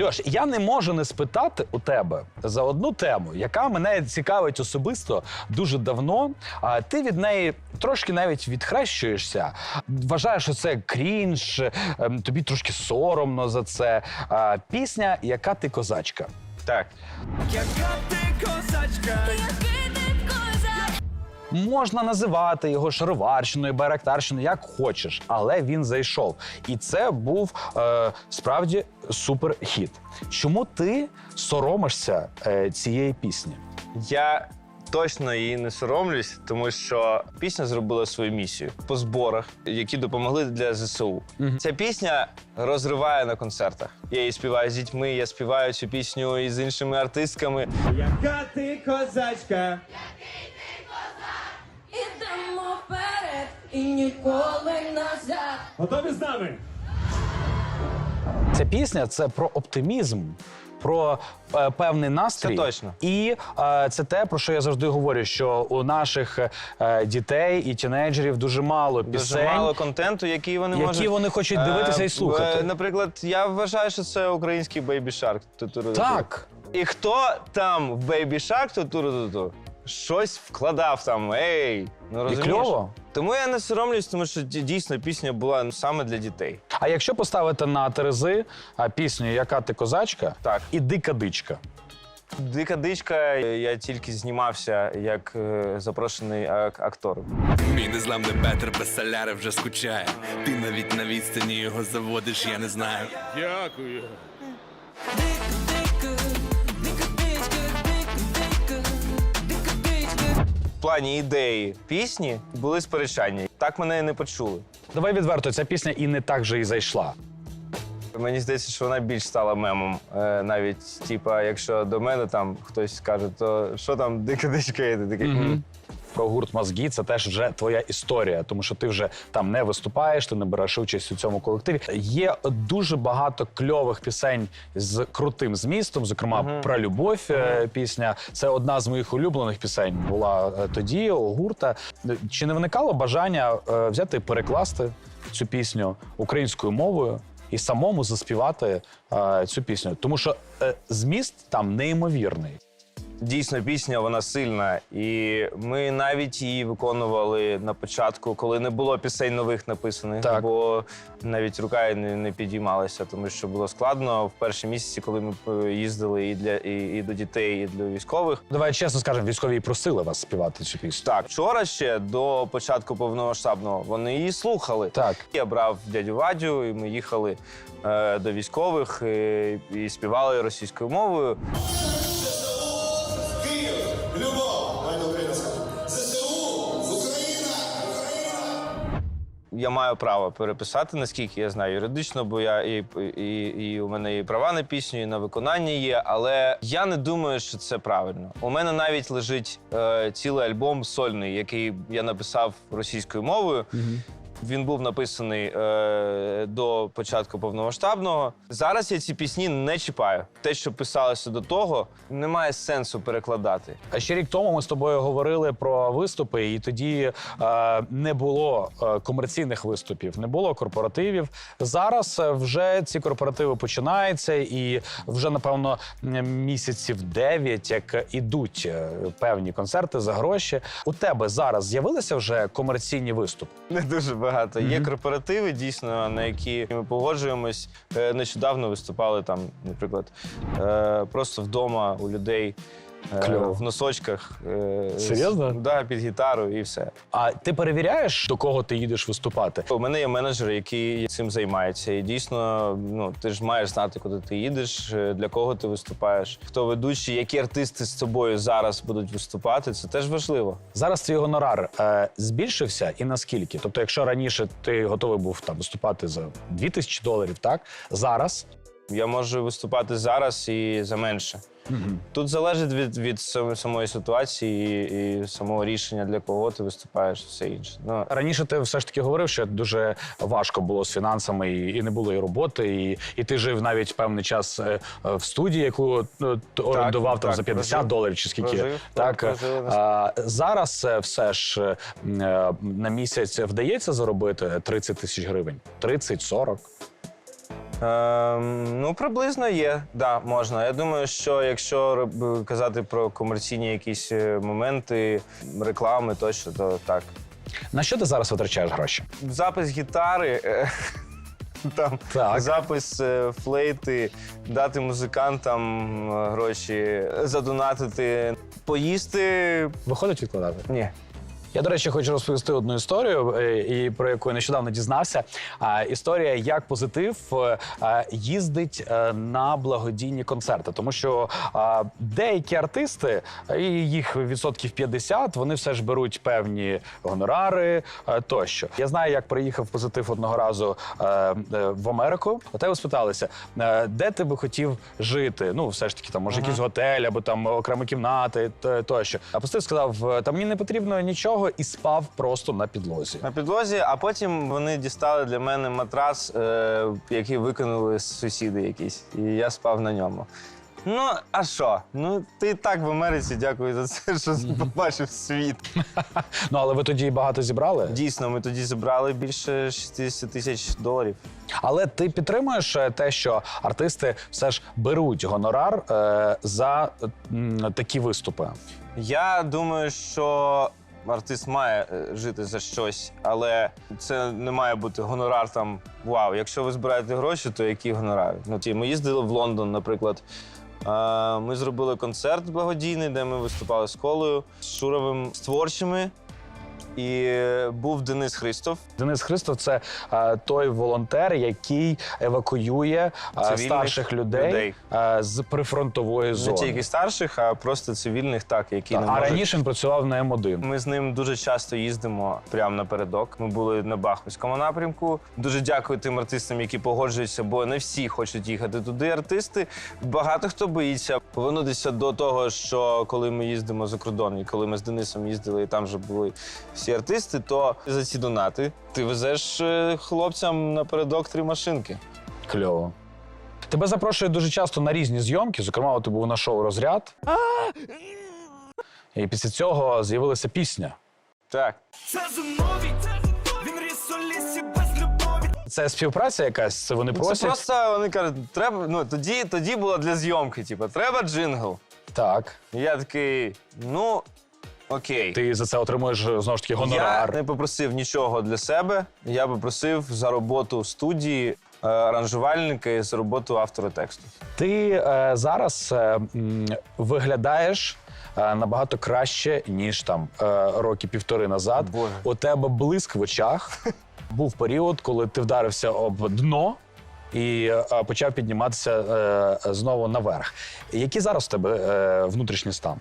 Льош, я не можу не спитати у тебе за одну тему, яка мене цікавить особисто дуже давно. А ти від неї трошки навіть відхрещуєшся. Вважаєш, що це крінж, ем, тобі трошки соромно за це. А, Пісня Яка ти козачка. Так. Яка ти козачка, Можна називати його шароварщиною, байрактарщиною, як хочеш, але він зайшов. І це був е, справді суперхіт. Чому ти соромишся е, цієї пісні? Я точно її не соромлюсь, тому що пісня зробила свою місію по зборах, які допомогли для ЗСУ. Ця пісня розриває на концертах. Я її співаю з дітьми, я співаю цю пісню із іншими артистками. яка ти козачка, Ідемо вперед і ніколи назад. готові з нами? Ця пісня це про оптимізм. Про е, певний настрій, Це точно. і е, це те, про що я завжди говорю: що у наших е, дітей і тінейджерів дуже мало Дуже пісень, мало контенту, який вони які можуть... вони хочуть дивитися Е, і слухати. е, Наприклад, я вважаю, що це український Baby Shark. Ту-ту-ру-ту. Так. І хто там в Baby Shark ту-ту-ру-ту-ту, щось вкладав там, ей, ну розумієш? кльово. Тому я не соромлюсь, тому що ді- дійсно пісня була ну, саме для дітей. А якщо поставити на терези а, пісню Яка ти козачка Так. і дика дичка. Дика дичка, я тільки знімався як е, запрошений ак- актор. Мій незламний Петр без соляри вже скучає. Ти навіть на відстані його заводиш, я не знаю. Дякую. В плані ідеї пісні були сперечання. Так мене і не почули. Давай відверто, ця пісня і не так же і зайшла. Мені здається, що вона більш стала мемом. Е, навіть, типа, якщо до мене там хтось каже, то що там дика дичка є, ти такий. «М». Про гурт мозгі це теж вже твоя історія, тому що ти вже там не виступаєш, ти не береш участь у цьому колективі. Є дуже багато кльових пісень з крутим змістом, зокрема про любов. е, Пісня це одна з моїх улюблених пісень. Була е, тоді у гурта. Чи не виникало бажання е, взяти і перекласти цю пісню українською мовою? І самому заспівати е, цю пісню, тому що е, зміст там неймовірний. Дійсно, пісня вона сильна, і ми навіть її виконували на початку, коли не було пісень нових написаних, Так. бо навіть рука не, не підіймалася, тому що було складно в перші місяці, коли ми е, їздили і для і, і до дітей, і для військових. Давай чесно скажемо, військові і просили вас співати цю пісню. Так, вчора ще до початку повномасштабного вони її слухали. Так. Я брав дядю Вадю, і ми їхали е, до військових е, і співали російською мовою. Я маю право переписати, наскільки я знаю юридично, бо я і, і, і у мене і права на пісню, і на виконання є. Але я не думаю, що це правильно. У мене навіть лежить е, цілий альбом сольний, який я написав російською мовою. Він був написаний е, до початку повномасштабного. Зараз я ці пісні не чіпаю. Те, що писалося до того, немає сенсу перекладати. А ще рік тому ми з тобою говорили про виступи, і тоді е, не було е, комерційних виступів, не було корпоративів. Зараз е, вже ці корпоративи починаються, і вже напевно місяців дев'ять, як ідуть е, певні концерти за гроші. У тебе зараз з'явилися вже комерційні виступи? Не дуже багато. Є корпоративи, дійсно, на які ми погоджуємось. Е, Нещодавно виступали там, наприклад, е, просто вдома у людей. Е, Кльово. В носочках. е, з- Серйозно? Да, під гітару і все. А ти перевіряєш, до кого ти їдеш виступати? У мене є менеджер, який цим займається. І дійсно, ну ти ж маєш знати, куди ти їдеш, е, для кого ти виступаєш, хто ведучий, які артисти з тобою зараз будуть виступати. Це теж важливо. Зараз твій гонорар е, збільшився і наскільки? Тобто, якщо раніше ти готовий був там виступати за 2000 доларів, так зараз Я можу виступати зараз і за менше. Тут залежить від, від самої ситуації і, і самого рішення, для кого ти виступаєш, все інше. Ну, раніше ти все ж таки говорив, що дуже важко було з фінансами, і, і не було і роботи, і, і ти жив навіть певний час е, е, в студії, яку т- орендував там так, за 50 прожив. доларів чи скільки. Прожив, так так, прожили а, зараз е, все ж е, е, на місяць вдається заробити 30 тисяч гривень, 30-40. Ем, ну, приблизно є, да, можна. Я думаю, що якщо казати про комерційні якісь е, моменти, реклами тощо, то так. На що ти зараз витрачаєш гроші? Запис гітари, е, там, Так. запис е, флейти, дати музикантам гроші, задонатити, поїсти. Виходить відкладати? Ні. Я, до речі, хочу розповісти одну історію, е, і про яку я нещодавно дізнався. А, Історія, як позитив е, е, їздить на благодійні концерти, тому що деякі артисти, і їх відсотків 50, вони все ж беруть певні гонорари тощо. Я знаю, як приїхав позитив одного разу в Америку. У тебе спиталися, де ти би хотів жити? Ну, все ж таки, там може якийсь готель або там окремі кімнати т- тощо. А позитив сказав: «Е, там мені не потрібно нічого, і спав просто на підлозі. На підлозі, а потім вони дістали для мене матрас, е, який викинули сусіди якісь, і я спав на ньому. Ну, а що? Ну, ти і так в Америці, дякую за це, що побачив світ. Ну але ви тоді багато зібрали. Дійсно, ми тоді зібрали більше 60 тисяч доларів. Але ти підтримуєш е, те, що артисти все ж беруть гонорар е, за м, такі виступи. Я думаю, що артист має е, жити за щось, але це не має бути гонорар там. Вау, якщо ви збираєте гроші, то які гонорари? Ну, ті, ми їздили в Лондон, наприклад. Ми зробили концерт благодійний, де ми виступали з колою, з Шуровим, з творчими. І був Денис Христов. Денис Христов це е, той волонтер, який евакуює е, Цивільних старших людей, людей. е, з прифронтової Не зони. тільки старших, а просто цивільних, так, які Так, не а можуть. раніше він працював на М1. Ми з ним дуже часто їздимо прямо напередок. Ми були на Бахмутському напрямку. Дуже дякую тим артистам, які погоджуються, бо не всі хочуть їхати туди. Артисти багато хто боїться повернутися до того, що коли ми їздимо за кордон, і коли ми з Денисом їздили, і там вже були всі артисти, то за ці донати ти везеш е, хлопцям напередок три машинки. Кльово. Тебе запрошують дуже часто на різні зйомки. Зокрема, от ти був на шоу розряд. І після цього з'явилася пісня. Так. Це зумові, він ріс у лісі без любові. Це співпраця якась, це вони просять. Це просто вони кажуть, треба. Ну тоді, тоді було для зйомки. Типу, треба джингл. Так. І Я такий, ну окей. Ти за це отримуєш знову ж таки Я не попросив нічого для себе. Я попросив за роботу студії е, аранжувальника і за роботу автора тексту. Ти е, зараз е, м, виглядаєш е, набагато краще, ніж там е, роки півтори назад. Боже. У тебе блиск в очах. Був період, коли ти вдарився об дно. І е, почав підніматися е, знову наверх. Який зараз у тебе е, внутрішній стан?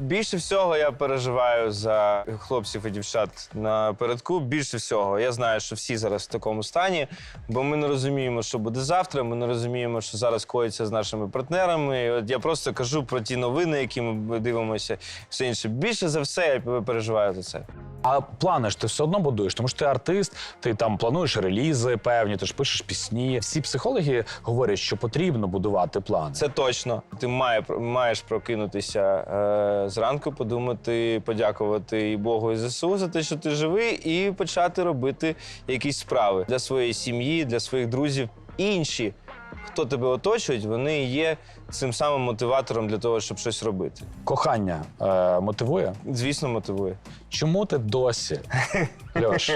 Більше всього я переживаю за хлопців і дівчат на передку. Більше всього, я знаю, що всі зараз в такому стані, бо ми не розуміємо, що буде завтра. Ми не розуміємо, що зараз коїться з нашими партнерами. І от я просто кажу про ті новини, які ми дивимося, і все інше. Більше за все я переживаю за це. А плани ж ти все одно будуєш, тому що ти артист, ти там плануєш релізи певні, ти ж пишеш пісні. Всі психологи говорять, що потрібно будувати плани. Це точно. Ти має, маєш прокинутися е, зранку, подумати, подякувати і Богу і ЗСУ за те, що ти живий, і почати робити якісь справи для своєї сім'ї, для своїх друзів. Інші, хто тебе оточують, вони є цим самим мотиватором для того, щоб щось робити. Кохання е, мотивує. Звісно, мотивує. Чому ти досі, Льош,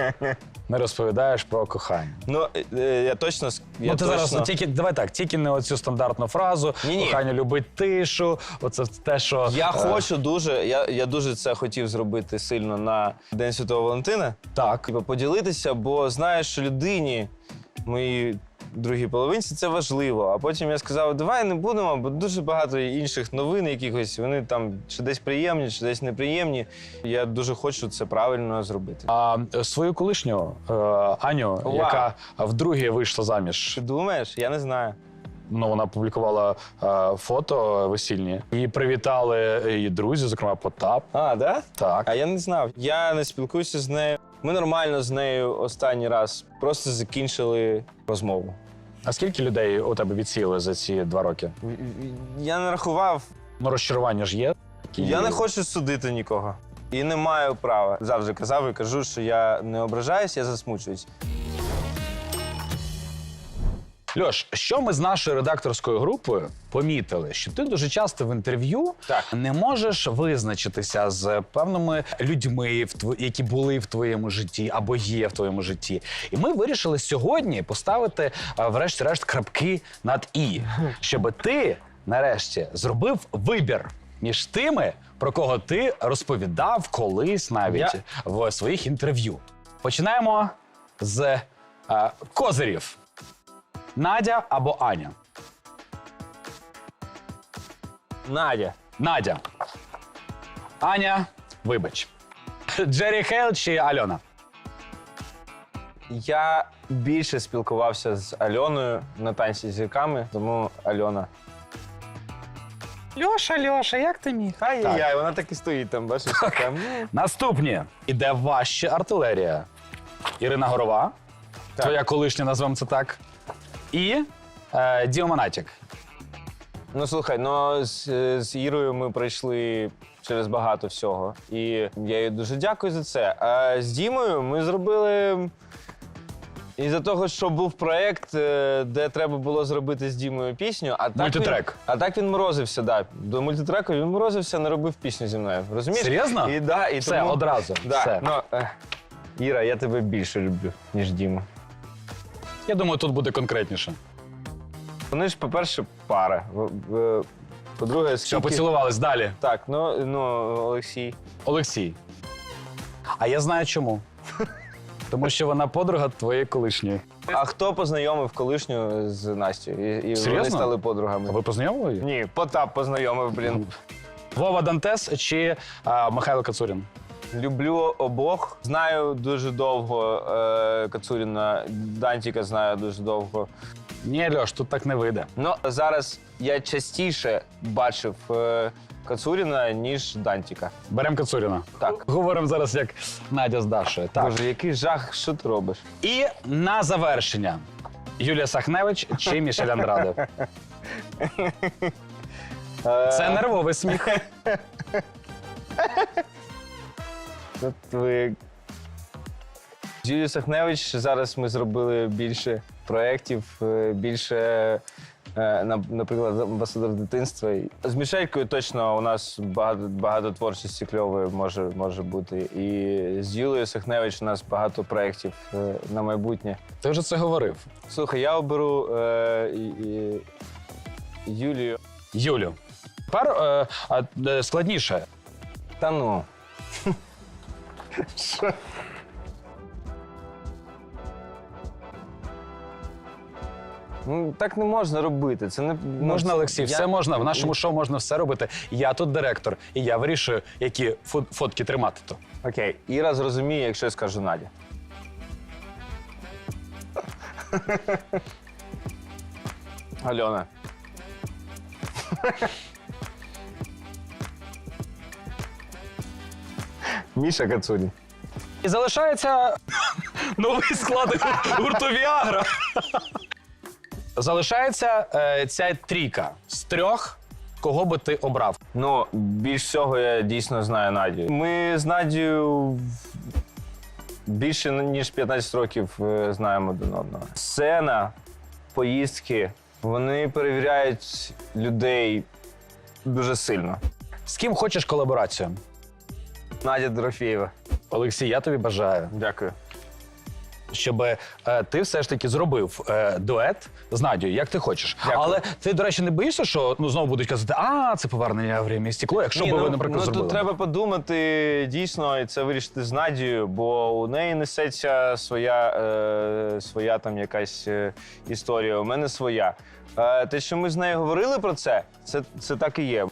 не розповідаєш про кохання? Ну е, я точно с- я ну, ти точно... зараз от тільки давай так, тільки не оцю стандартну фразу. Ні-ні. Кохання любить тишу. Оце те, що Я е, хочу дуже. Я, я дуже це хотів зробити сильно на День Святого Валентина. так. Типу, поділитися, бо знаєш, що людині, моїй другій половинці, це важливо. А потім я сказав, давай не будемо, бо дуже багато інших новин якихось. Вони там чи десь приємні, чи десь неприємні. Я дуже хочу це правильно зробити. А е, свою колишню е, Аню, Вау. яка вдруге вийшла заміж, Ти думаєш? Я не знаю. ну вона публікувала е, фото весільні. Її привітали її друзі, зокрема Потап. А, да? Так. А я не знав. Я не спілкуюся з нею. Ми нормально з нею останній раз просто закінчили розмову. А скільки людей у тебе відсіяли за ці два роки? Я не рахував, Ну, розчарування ж є. Які- Я не хочу судити нікого. І не маю права. Завжди казав і кажу, що я не ображаюсь, я засмучуюсь. Льош, що ми з нашою редакторською групою помітили, що ти дуже часто в інтерв'ю Так. не можеш визначитися з певними людьми, які були в твоєму житті або є в твоєму житті. І ми вирішили сьогодні поставити, врешті-решт, крапки над і, щоб ти нарешті зробив вибір між тими, про кого ти розповідав колись навіть Я- в своїх інтерв'ю. Починаємо з а, козирів. Надя або Аня? Надя. Надя. Аня, вибач. Джері Хейл чи Альона? Я більше спілкувався з Альоною на танці з зірками, тому Альона. Льоша, Льоша, як ти міг? Ай-яй, вона так і стоїть там, бачиш, там. ну, Наступні. Іде важче артилерія. Ірина Горова, Так. твоя колишня, назвемо це так. І е, Діма Монатік. Ну слухай, ну з, з Ірою ми пройшли через багато всього. І я їй дуже дякую за це. А з Дімою ми зробили. Із-за того, що був проєкт, е, де треба було зробити з Дімою пісню, а так Мультитрек. Він, а так він морозився, да. До мультитреку він морозився, не робив пісню зі мною. Розумієш? Серйозно? І, да, і Все, тому... одразу. Да. Все. Ну, е, Іра, я тебе більше люблю, ніж Діму. Я думаю, тут буде конкретніше. Вони ж, по-перше, пара. В- в- По-друге, Що, скільки... поцілувались далі. Так, ну, ну Олексій. Олексій. А я знаю чому. Тому що вона подруга твоєї колишньої. А хто познайомив колишню з Настю? І, і вони Серйозно? стали А подругами. ви познайомили її? Ні, Потап познайомив, блін. Вова Дантес чи а, Михайло Кацурін? Люблю обох. Знаю дуже довго е, Кацуріна, Дантіка знаю дуже довго. Ні, Льош, тут так не вийде. Ну, зараз я частіше бачив е, Кацуріна, ніж Дантіка. Беремо Кацуріна. Так. Говоримо зараз як Надя з Дашою. Так. Боже, який жах, що ти робиш? І на завершення. Юлія Сахневич чи Мішель Андраде? Це нервовий сміх. От ви... З Юлією Сахневич зараз ми зробили більше проєктів, е, більше, е, наприклад, амбасадор дитинства. З Мішелькою точно у нас багато, багато творчості кльової може, може бути. І з Юлією Сахневич у нас багато проєктів е, на майбутнє. Ти вже це говорив. Слухай, я оберу е, і, Юлію. Юлю. Е, а, е, складніше. Та ну. Ну, так не можна робити. Це не ну, Можна, це- Олексій, я- все можна. В нашому шоу можна все робити. Я тут директор, і я вирішую, які фо- фотки тримати то. Окей, Іра зрозуміє, якщо я скажу Надя. Альона. Міша Кацурі. І залишається новий склад гурту Віагра. Залишається е, ця трійка з трьох, кого би ти обрав. Ну, більш всього я дійсно знаю Надю. Ми з Надією більше ніж 15 років е, знаємо один одного. Сцена, поїздки, вони перевіряють людей дуже сильно. З ким хочеш колаборацію? Надя Дорофєєва. Олексій, я тобі бажаю, Дякую. щоб е, ти все ж таки зробив е, дует з Надією, як ти хочеш. Дякую. Але ти, до речі, не боїшся, що ну знову будуть казати, а це повернення в время і стекло, якщо Ні, би ну, ви, наприклад, ну, зробили. тут треба подумати дійсно і це вирішити з Надією, бо у неї несеться своя, е, своя там якась е, історія. У мене своя. Е, те, що ми з нею говорили про це, це, це так і є.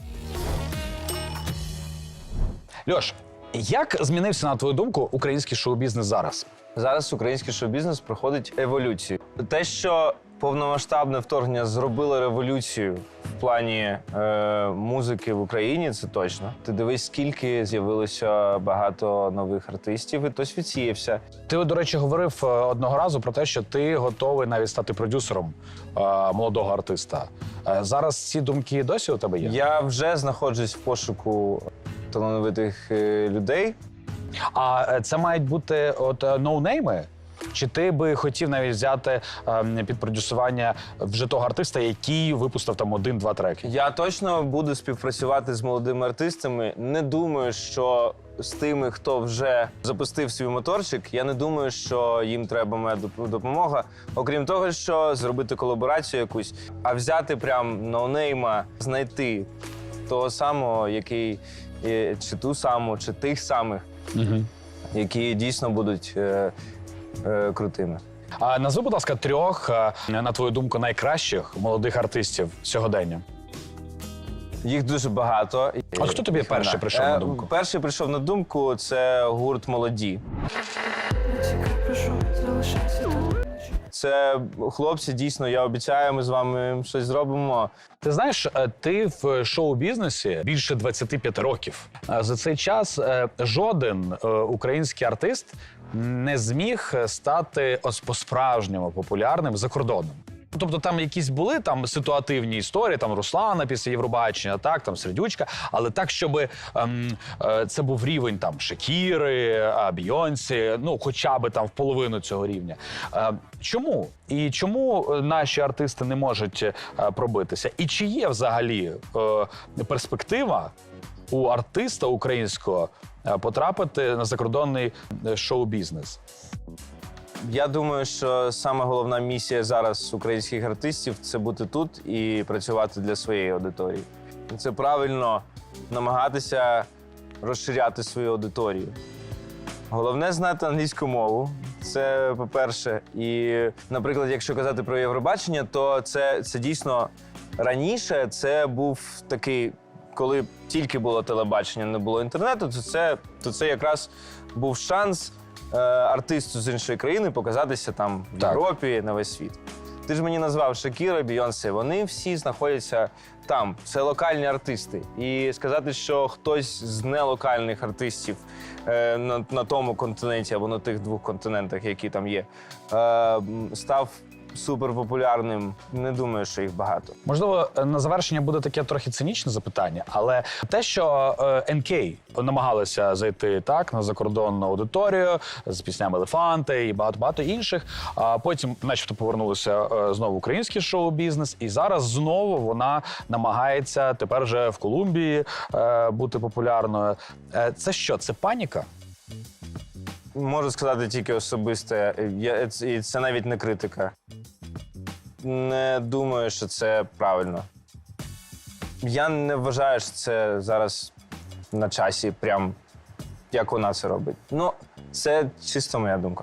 Льош, як змінився, на твою думку, український шоу-бізнес зараз? Зараз український шоу-бізнес проходить еволюцію. Те, що повномасштабне вторгнення зробило революцію в плані е, музики в Україні, це точно. Ти дивись, скільки з'явилося багато нових артистів, і хтось відсіявся. Ти, до речі, говорив е, одного разу про те, що ти готовий навіть стати продюсером е, молодого артиста. Е, зараз ці думки досі у тебе є? Я вже знаходжусь в пошуку талановитих е, людей. А е, це мають бути от е, ноунейми? Чи ти би хотів навіть взяти ем, під продюсування вже того артиста, який випустив там один-два треки? Я точно буду співпрацювати з молодими артистами. Не думаю, що з тими, хто вже запустив свій моторчик, я не думаю, що їм треба моя допомога. Окрім того, що зробити колаборацію якусь, а взяти прям ноунейма, знайти того самого, який е, чи ту саму, чи тих самих, які дійсно будуть е, е, крутими. А назви, будь ласка, трьох, е, на твою думку, найкращих молодих артистів сьогодення. Їх дуже багато. А хто тобі перший прийшов на Е, думку? Перший прийшов на думку це гурт молоді. Це хлопці, дійсно, я обіцяю, ми з вами щось зробимо. Ти знаєш, е, ти в шоу-бізнесі більше 25 років. Е, За цей час е, жоден український артист не зміг стати ось по-справжньому популярним за кордоном. Тобто там якісь були там ситуативні історії, там Руслана після Євробачення, так там Сердючка, але так, щоб ем, е, це був рівень там Шакіри, а, Бійонсі, ну хоча би там в половину цього рівня. Е, чому? І чому е, наші артисти не можуть е, пробитися? І чи є взагалі е, перспектива у артиста українського е, потрапити на закордонний е, шоу-бізнес? Я думаю, що саме головна місія зараз українських артистів це бути тут і працювати для своєї аудиторії. Це правильно намагатися розширяти свою аудиторію. Головне знати англійську мову. Це по-перше. І, наприклад, якщо казати про Євробачення, то це, це дійсно раніше це був такий, коли тільки було телебачення, не було інтернету, то це, то це якраз був шанс е, артисту з іншої країни показатися там в Так. Європі на весь світ. Ти ж мені назвав Шакіра, Бійонсе. Вони всі знаходяться там. Це локальні артисти. І сказати, що хтось з нелокальних артистів е, на, на тому континенті або на тих двох континентах, які там є, е, м, став суперпопулярним. Не думаю, що їх багато. Можливо, на завершення буде таке трохи цинічне запитання, але те, що е, НК намагалися зайти так на закордонну аудиторію з піснями Елефанти і багато багато інших. А потім, начебто, повернулися е, знову в український шоу-бізнес, і зараз знову вона намагається тепер вже в Колумбії е, бути популярною. Е, це що? Це паніка? Можу сказати тільки особисте, я, і це навіть не критика. Не думаю, що це правильно. Я не вважаю, що це зараз на часі, прям як вона це робить. Ну, це чисто моя думка.